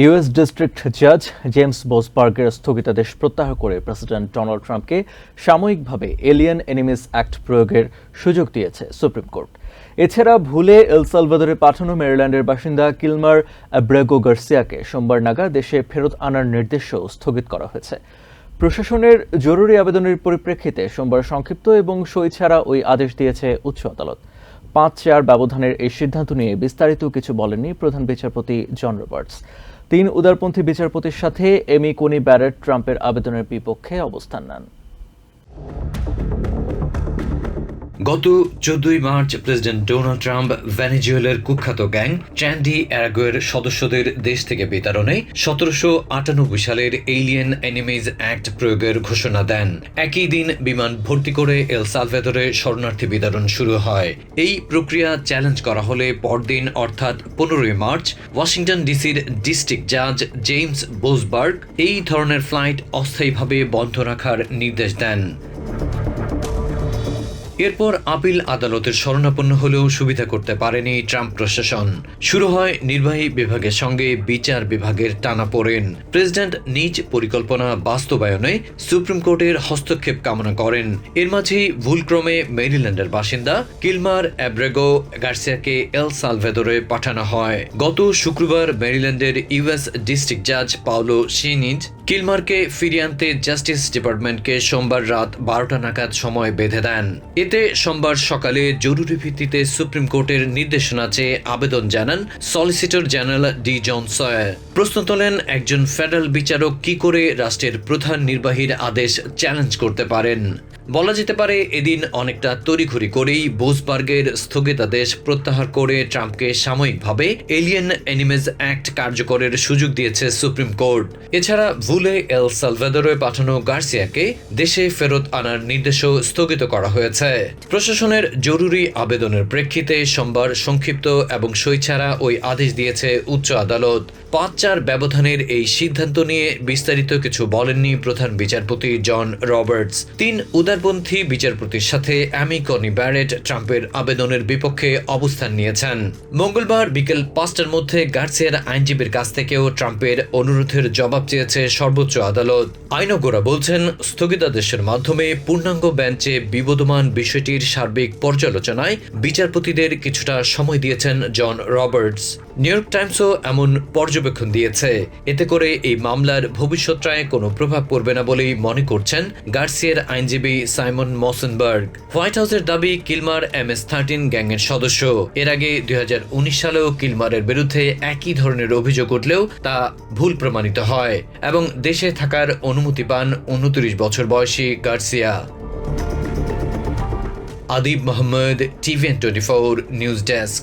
US district জাজ James বোসবার্গের স্থগিতাদেশ প্রত্যাহার করে প্রেসিডেন্ট ডোনাল্ড ট্রাম্পকে সাময়িকভাবে এলিয়েন এনিমিস অ্যাক্ট প্রয়োগের সুযোগ দিয়েছে সুপ্রিম কোর্ট এছাড়া ভুলে এল সালভাদরে পাঠানো মেরিল্যান্ডের বাসিন্দা কিলমার ব্রেগো গার্সিয়াকে সোমবার নাগাদ দেশে ফেরত আনার নির্দেশও স্থগিত করা হয়েছে। প্রশাসনের জরুরি আবেদনের পরিপ্রেক্ষিতে সোমবার সংক্ষিপ্ত এবং সই ছাড়া ওই আদেশ দিয়েছে উচ্চ আদালত। পাঁচ চার ব্যবধানের এই সিদ্ধান্ত নিয়ে বিস্তারিত কিছু বলেননি প্রধান বিচারপতি জন রবার্টস তিন উদারপন্থী বিচারপতির সাথে এমি কোনি ব্যারেট ট্রাম্পের আবেদনের বিপক্ষে অবস্থান নেন। গত চোদ্দই মার্চ প্রেসিডেন্ট ডোনাল্ড ট্রাম্প ভেনেজুয়েলার কুখ্যাত গ্যাং চ্যান্ডি অ্যারাগোয়ের সদস্যদের দেশ থেকে বিতাড়নে সতেরোশো আটানব্বই সালের এলিয়েন এনিমিজ অ্যাক্ট প্রয়োগের ঘোষণা দেন। একই দিন বিমান ভর্তি করে এল সালভেদরে শরণার্থী বিতরণ শুরু হয়। এই প্রক্রিয়া চ্যালেঞ্জ করা হলে পরদিন অর্থাৎ পনেরোই মার্চ ওয়াশিংটন ডিসির ডিস্ট্রিক্ট জাজ জেমস বোসবার্গ এই ধরনের ফ্লাইট অস্থায়ীভাবে বন্ধ রাখার নির্দেশ দেন। এরপর আপিল আদালতের শরণাপন্ন হলেও সুবিধা করতে পারেনি ট্রাম্প প্রশাসন। শুরু হয় নির্বাহী বিভাগের সঙ্গে বিচার বিভাগের টানা পড়েন। প্রেসিডেন্ট নিজ পরিকল্পনা বাস্তবায়নে সুপ্রিম কোর্টের হস্তক্ষেপ কামনা করেন। এর মাঝেই ভুলক্রমে মেরিল্যান্ডের বাসিন্দা কিলমার অ্যাব্রেগো গার্সিয়াকে এল সালভেদরে পাঠানো হয়। গত শুক্রবার মেরিল্যান্ডের ইউএস ডিস্ট্রিক্ট জাজ পাওলো সিনিজ কিলমারকে ফিরিয়ে আনতে জাস্টিস ডিপার্টমেন্টকে সোমবার রাত বারোটা নাগাদ সময় বেঁধে দেন। এতে সোমবার সকালে জরুরি ভিত্তিতে সুপ্রিম কোর্টের নির্দেশনা চেয়ে আবেদন জানান solicitor general D John Sauer প্রশ্ন তোলেন, একজন ফেডারেল বিচারক কি করে রাষ্ট্রের প্রধান নির্বাহীর আদেশ চ্যালেঞ্জ করতে পারেন? বলা যেতে পারে এদিন অনেকটা তড়িঘড়ি করেই বোসবার্গের স্থগিতাদেশ প্রত্যাহার করে ট্রাম্পকে সাময়িকভাবে এলিয়েন এনিমেজ অ্যাক্ট কার্যকরের সুযোগ দিয়েছে সুপ্রিম কোর্ট। এছাড়া ভুলে এল সালভেদরে পাঠানো গার্সিয়াকে দেশে ফেরত আনার নির্দেশও স্থগিত করা হয়েছে। প্রশাসনের জরুরি আবেদনের প্রেক্ষিতে সোমবার সংক্ষিপ্ত এবং সই ছাড়া ওই আদেশ দিয়েছে উচ্চ আদালত। পাঁচ চার ব্যবধানের এই সিদ্ধান্ত নিয়ে বিস্তারিত কিছু বলেননি প্রধান বিচারপতি জন রবার্টস। তিন উদারপন্থী বিচারপতির সাথে অ্যামি কনি ব্যারেট ট্রাম্পের আবেদনের বিপক্ষে অবস্থান নিয়েছেন। মঙ্গলবার বিকেল পাঁচটার মধ্যে গার্সিয়ার আইনজীবীর কাছ থেকেও ট্রাম্পের অনুরোধের জবাব চেয়েছে সর্বোচ্চ আদালত। আইনজ্ঞরা বলছেন, স্থগিতাদেশের মাধ্যমে পূর্ণাঙ্গ বেঞ্চে বিবদমান বিষয়টির সার্বিক পর্যালোচনায় বিচারপতিদের কিছুটা সময় দিয়েছেন জন রবার্টস। নিউ ইয়র্ক টাইমসও এমন পর্যবেক্ষণ দিয়েছে। এতে করে এই মামলার ভবিষ্যৎরায় কোনো প্রভাব পড়বে না বলেই মনে করছেন গার্সিয়ার আইনজীবী সাইমন মসেনবার্গ। হোয়াইট হাউসের দাবি, কিলমার এম এস থার্টিন গ্যাংয়ের সদস্য। এর আগে দুই হাজার উনিশ সালেও কিলমারের বিরুদ্ধে একই ধরনের অভিযোগ উঠলেও তা ভুল প্রমাণিত হয় এবং দেশে থাকার অনুমতি পান উনত্রিশ বছর বয়সী Garcia. Adib Mohammad, TVN twenty four news desk.